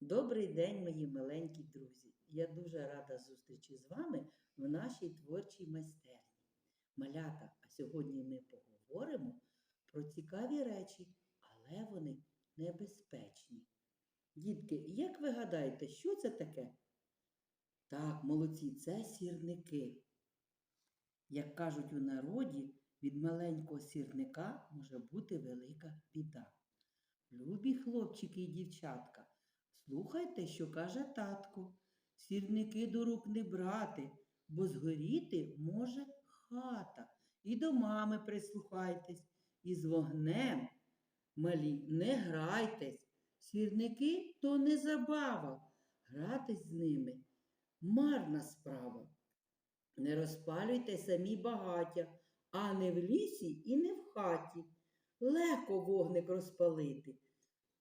Добрий день, мої миленькі друзі! Я дуже рада зустрічі з вами в нашій творчій майстерні. Малята, а сьогодні ми поговоримо про цікаві речі, але вони небезпечні. Дітки, як ви гадаєте, що це таке? Так, молодці, це сірники. Як кажуть у народі, від маленького сірника може бути велика біда. Любі хлопчики і дівчатка, слухайте, що каже татко. Сірники до рук не брати, бо згоріти може хата. І до мами прислухайтесь, і з вогнем малі не грайтесь. Сірники то не забава, гратись з ними марна справа. Не розпалюйте самі багаття, а не в лісі і не в хаті. Легко вогник розпалити,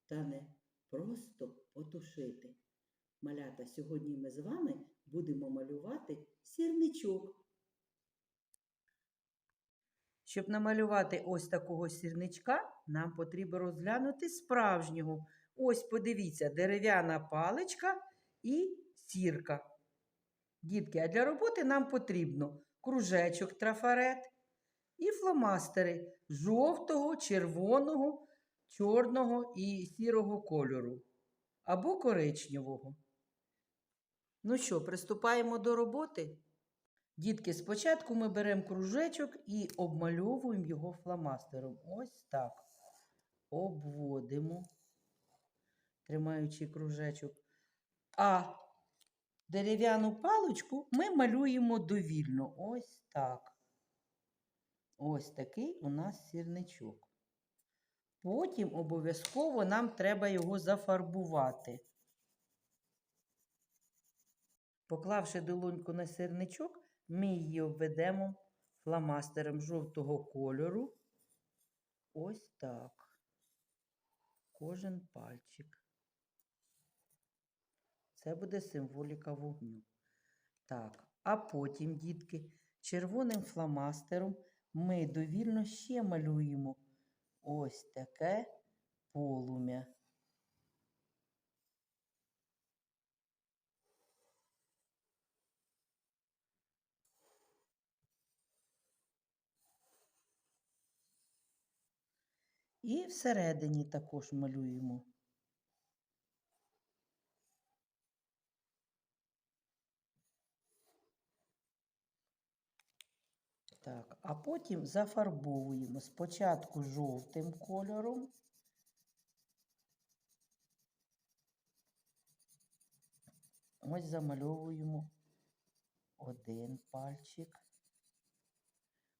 та не просто потушити. Малята, сьогодні ми з вами будемо малювати сірничок. Щоб намалювати ось такого сірничка, нам потрібно розглянути справжнього. Ось подивіться, дерев'яна паличка і сірка. Дітки, а для роботи нам потрібно кружечок трафарет і фломастери жовтого, червоного, чорного і сірого кольору або коричневого. Ну що, приступаємо до роботи? Дітки, спочатку ми беремо кружечок і обмальовуємо його фломастером. Ось так. Обводимо, тримаючи кружечок. А дерев'яну паличку ми малюємо довільно. Ось так. Ось такий у нас сірничок. Потім обов'язково нам треба його зафарбувати. Поклавши долоньку на сирничок, ми її обведемо фломастером жовтого кольору. Ось так. Кожен пальчик. Це буде символіка вогню. Так, а потім, дітки, червоним фломастером ми довільно ще малюємо ось таке полум'я. І всередині також малюємо. Так, а потім зафарбовуємо спочатку жовтим кольором. Ось замальовуємо один пальчик.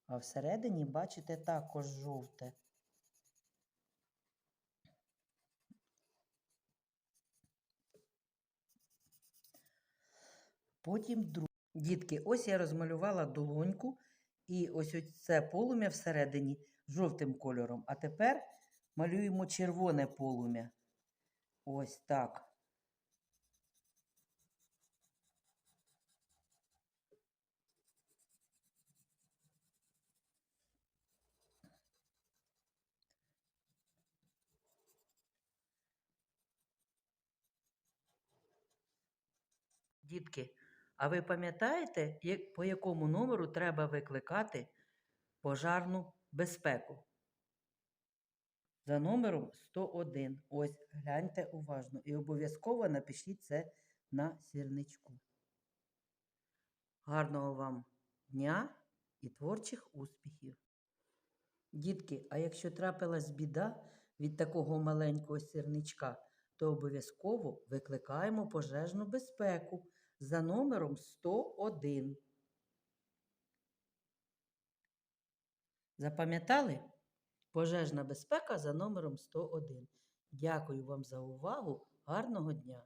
А всередині, бачите, також жовте. Потім другий. Дітки, ось я розмалювала долоньку. І ось це полум'я всередині жовтим кольором. А тепер малюємо червоне полум'я. Ось так. Дітки, а ви пам'ятаєте, по якому номеру треба викликати пожарну безпеку? За номером 101. Ось гляньте уважно. І обов'язково напишіть це на сірничку. Гарного вам дня і творчих успіхів! Дітки, а якщо трапилась біда від такого маленького сірничка, то обов'язково викликаємо пожежну безпеку за номером 101. Запам'ятали? Пожежна безпека за номером 101. Дякую вам за увагу. Гарного дня!